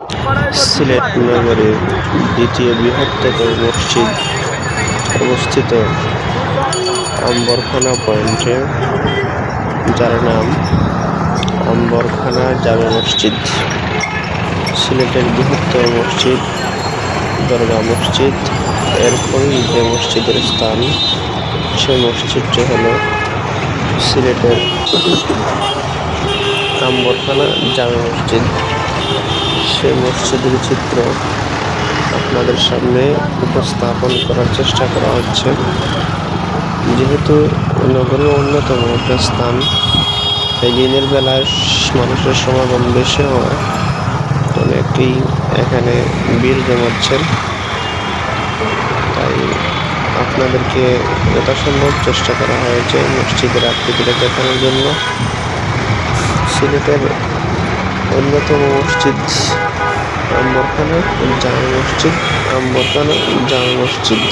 সিলেট নগরের দ্বিতীয় বৃহত্তম মসজিদ অবস্থিত আম্বরখানা পয়েন্টে, যার নাম আম্বরখানা জামে মসজিদ। সিলেটের বৃহত্তম মসজিদ দরগা মসজিদ। এরপরই যে মসজিদের স্থান, সেই মসজিদটি হল সিলেটের আম্বরখানা জামে মসজিদ। সেই মসজিদের চিত্র আপনাদের সামনে উপস্থাপন করার চেষ্টা করা হচ্ছে। যেহেতু নগরের অন্যতম একটা স্থান এই দিনের বেলায় মানুষের সমাগম বেশি হয়। অনেকেই এখানে ভিড় জমাচ্ছেন। তাই আপনাদেরকে যথাসম্ভব চেষ্টা করা হয়েছে মসজিদের আকৃতিটা দেখানোর জন্য। সিলেটের অন্যতম মসজিদ আম্বরখানা জামে মসজিদ আম্বরখানা জামে মসজিদ।